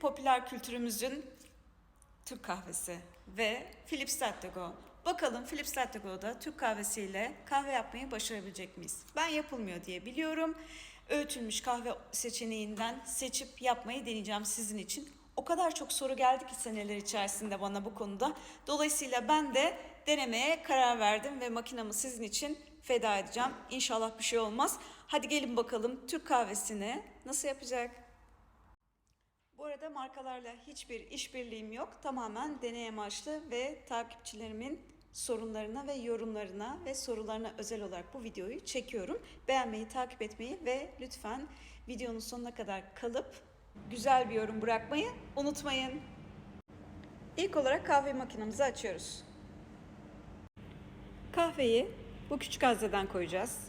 popüler kültürümüzün Türk kahvesi ve Philips Latte Go. Bakalım Philips Latte Go'da Türk kahvesiyle kahve yapmayı başarabilecek miyiz? Ben yapılmıyor diye biliyorum. Öğütülmüş kahve seçeneğinden seçip yapmayı deneyeceğim sizin için. O kadar çok soru geldi ki seneler içerisinde bana bu konuda. Dolayısıyla ben de denemeye karar verdim ve makinamı sizin için feda edeceğim. İnşallah bir şey olmaz. Hadi gelin bakalım Türk kahvesini nasıl yapacak? Bu arada markalarla hiçbir işbirliğim yok. Tamamen deney amaçlı ve takipçilerimin sorunlarına ve yorumlarına ve sorularına özel olarak bu videoyu çekiyorum. Beğenmeyi, takip etmeyi ve lütfen videonun sonuna kadar kalıp güzel bir yorum bırakmayı unutmayın. İlk olarak kahve makinemizi açıyoruz. Kahveyi bu küçük hazneden koyacağız.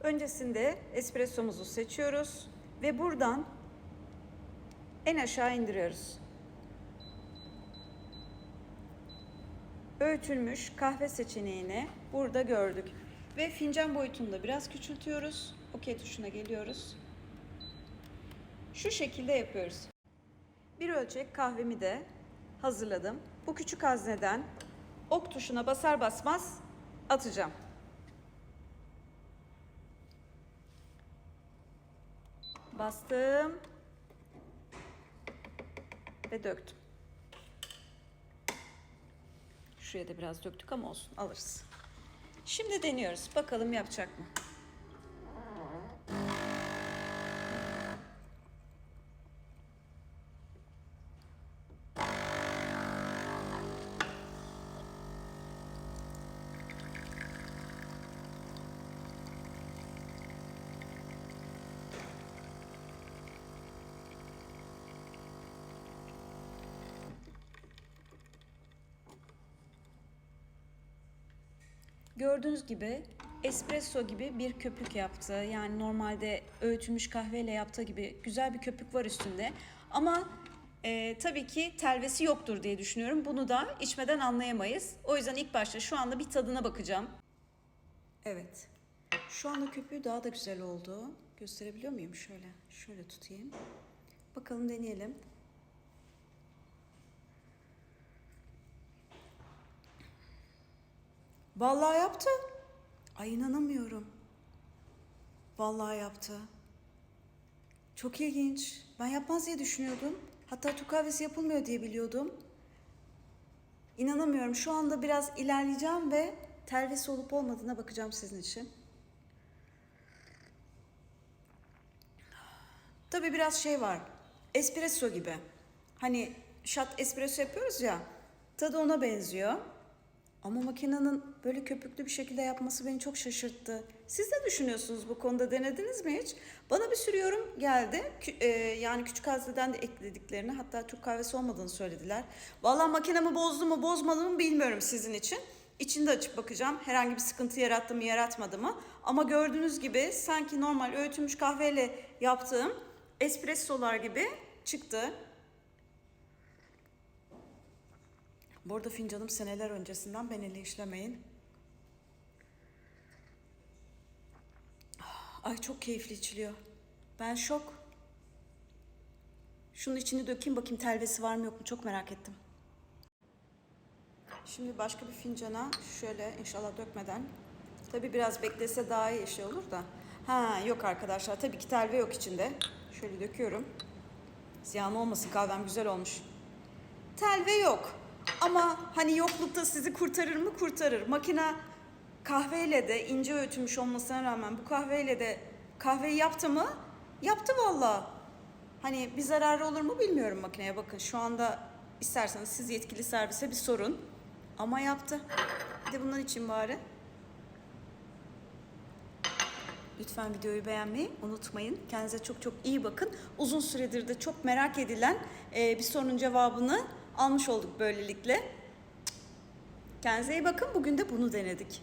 Öncesinde espressomuzu seçiyoruz ve buradan en aşağı indiriyoruz. Öğütülmüş kahve seçeneğini burada gördük. Ve fincan boyutunu da biraz küçültüyoruz. OK tuşuna geliyoruz. Şu şekilde yapıyoruz. Bir ölçek kahvemi de hazırladım. Bu küçük hazneden ok tuşuna basar basmaz atacağım. Bastım ve döktüm. Şuraya da biraz döktük ama olsun alırız. Şimdi deniyoruz. Bakalım yapacak mı? Gördüğünüz gibi espresso gibi bir köpük yaptı. Yani normalde öğütülmüş kahveyle yaptığı gibi güzel bir köpük var üstünde. Ama e, tabii ki telvesi yoktur diye düşünüyorum. Bunu da içmeden anlayamayız. O yüzden ilk başta şu anda bir tadına bakacağım. Evet. Şu anda köpüğü daha da güzel oldu. Gösterebiliyor muyum? Şöyle. Şöyle tutayım. Bakalım deneyelim. Vallahi yaptı. Ay inanamıyorum. Vallahi yaptı. Çok ilginç. Ben yapmaz diye düşünüyordum. Hatta Türk kahvesi yapılmıyor diye biliyordum. İnanamıyorum. Şu anda biraz ilerleyeceğim ve telvesi olup olmadığına bakacağım sizin için. Tabii biraz şey var. Espresso gibi. Hani shot espresso yapıyoruz ya. Tadı ona benziyor. Ama makinenin böyle köpüklü bir şekilde yapması beni çok şaşırttı. Siz ne düşünüyorsunuz bu konuda? Denediniz mi hiç? Bana bir sürü yorum geldi. E, yani küçük hazneden de eklediklerini hatta Türk kahvesi olmadığını söylediler. Vallahi makinemi bozdu mu bozmadı mı bilmiyorum sizin için. İçini de açıp bakacağım. Herhangi bir sıkıntı yarattı mı yaratmadı mı? Ama gördüğünüz gibi sanki normal öğütülmüş kahveyle yaptığım espressolar gibi çıktı. Bu arada fincanım seneler öncesinden ben ele işlemeyin. Ay çok keyifli içiliyor. Ben şok. Şunun içini dökeyim bakayım telvesi var mı yok mu çok merak ettim. Şimdi başka bir fincana şöyle inşallah dökmeden. Tabii biraz beklese daha iyi şey olur da. Ha yok arkadaşlar tabii ki telve yok içinde. Şöyle döküyorum. Ziyan olmasın kahvem güzel olmuş. Telve yok. Ama hani yoklukta sizi kurtarır mı? Kurtarır. Makine kahveyle de ince öğütülmüş olmasına rağmen bu kahveyle de kahveyi yaptı mı? Yaptı valla. Hani bir zararı olur mu bilmiyorum makineye. Bakın şu anda isterseniz siz yetkili servise bir sorun. Ama yaptı. Bir de bundan için bari. Lütfen videoyu beğenmeyi unutmayın. Kendinize çok çok iyi bakın. Uzun süredir de çok merak edilen bir sorunun cevabını almış olduk böylelikle. Kendinize iyi bakın. Bugün de bunu denedik.